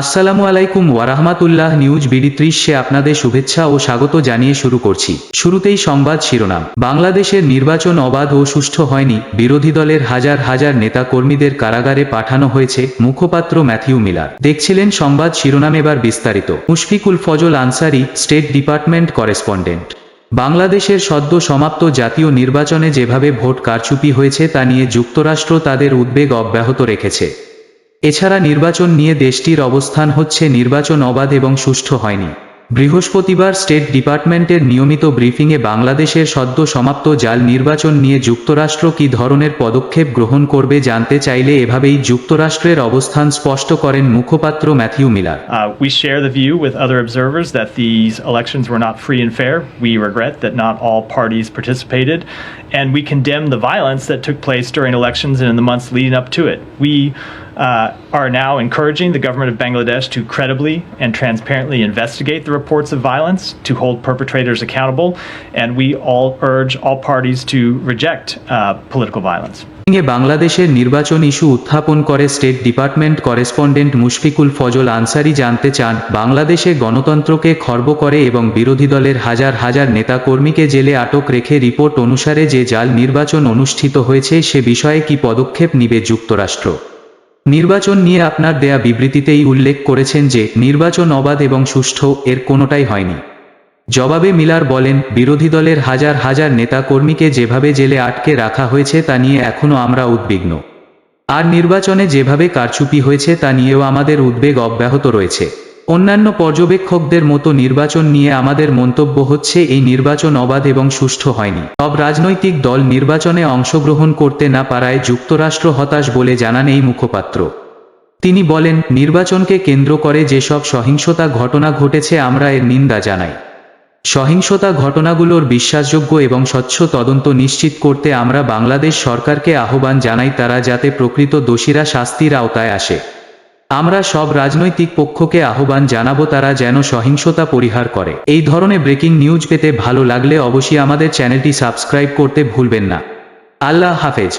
আসসালামু আলাইকুম ওয়ারাহমাতুল্লাহ news BD ত্রিশে আপনাদের শুভেচ্ছা ও স্বাগত জানিয়ে শুরু করছি। শুরুতেই সংবাদ শিরোনাম। বাংলাদেশের নির্বাচন অবাধ ও সুষ্ঠু হয়নি, বিরোধী দলের হাজার হাজার নেতা কর্মীদের কারাগারে পাঠানো হয়েছে মুখপাত্র ম্যাথিউ মিলার। দেখছিলেন সংবাদ শিরোনাম এবার বিস্তারিত। Mushfiqul Fazal Ansari, state department correspondent. বাংলাদেশের সদ্য সমাপ্ত জাতীয় নির্বাচনে যেভাবে ভোট কারচুপি হয়েছে তা নিয়ে যুক্তরাষ্ট্র তাদের উদ্বেগ অব্যাহত রেখেছে। এছাড়া নির্বাচন নিয়ে দেশটির অবস্থান হচ্ছে নির্বাচন অবাধ এবং সুষ্ঠু হয়নি বৃহস্পতিবার স্টেট ডিপার্টমেন্টের নিয়মিত ব্রিফিংয়ে বাংলাদেশের সদ্য সমাপ্ত জাল নির্বাচন নিয়ে যুক্তরাষ্ট্র কী ধরনের পদক্ষেপ গ্রহণ করবে জানতে চাইলে এভাবেই যুক্তরাষ্ট্রের অবস্থান স্পষ্ট করেন মুখপাত্র Matthew Miller Uh, we share the view with other observers that these elections were not free and fair. We regret that not all parties participated, and we condemn the violence that took place during elections and in the months leading up to it. We uh, are now encouraging the government of Bangladesh to credibly and transparently investigate the reports of violence, to hold perpetrators accountable, and we all urge all parties to reject uh, political violence. বাংলাদেশের নির্বাচন issue উত্থাপন করে state department correspondent Mushfiqul Fazal Ansari জানতে চান, বাংলাদেশে গণতন্ত্রকে খর্ব করে এবং বিরোধী দলের হাজার হাজার নেতাকর্মীকে জেলে আটক রেখে রিপোর্ট অনুসারে যে জাল নির্বাচন অনুষ্ঠিত হয়েছে সে বিষয়ে কি পদক্ষেপ নিবে যুক্তরাষ্ট্র? নির্বাচন নিয়ে আপনার দেয়া বিবৃতিতেই উল্লেখ করেছেন যে, নির্বাচন অবাধ এবং সুষ্ঠু এর কোনোটাই হয়নি। জবাবে মিলার বলেন, বিরোধী দলের হাজার হাজার নেতাকর্মীকে যেভাবে জেলে আটকে রাখা হয়েছে তা নিয়ে এখনও আমরা উদ্বিগ্ন। আর নির্বাচনে যেভাবে কারচুপি হয়েছে তা নিয়েও আমাদের উদ্বেগ অব্যাহত রয়েছে। অন্যান্য পর্যবেক্ষকদের মতো নির্বাচন নিয়ে আমাদের মন্তব্য হচ্ছে, এই নির্বাচন অবাধ এবং সুষ্ঠু হয়নি। সব রাজনৈতিক দল নির্বাচনে অংশগ্রহণ করতে না পারায় যুক্তরাষ্ট্র হতাশ বলে জানান এই মুখপাত্র। তিনি বলেন, নির্বাচনকে কেন্দ্র করে যেসব সহিংসতা ঘটনা ঘটেছে আমরা এর নিন্দা জানাই। সহিংসতা ঘটনাগুলোর বিশ্বাসযোগ্য এবং স্বচ্ছ তদন্ত নিশ্চিত করতে আমরা বাংলাদেশ সরকারকে আহ্বান জানাই তারা যাতে প্রকৃত দোষীরা শাস্তির আওতায় আসে। আমরা সব রাজনৈতিক পক্ষকে আহ্বান জানাব তারা যেন সহিংসতা পরিহার করে। এই ধরনের ব্রেকিং নিউজ পেতে ভালো লাগলে অবশ্যই আমাদের চ্যানেলটি সাবস্ক্রাইব করতে ভুলবেন না। আল্লাহ হাফেজ।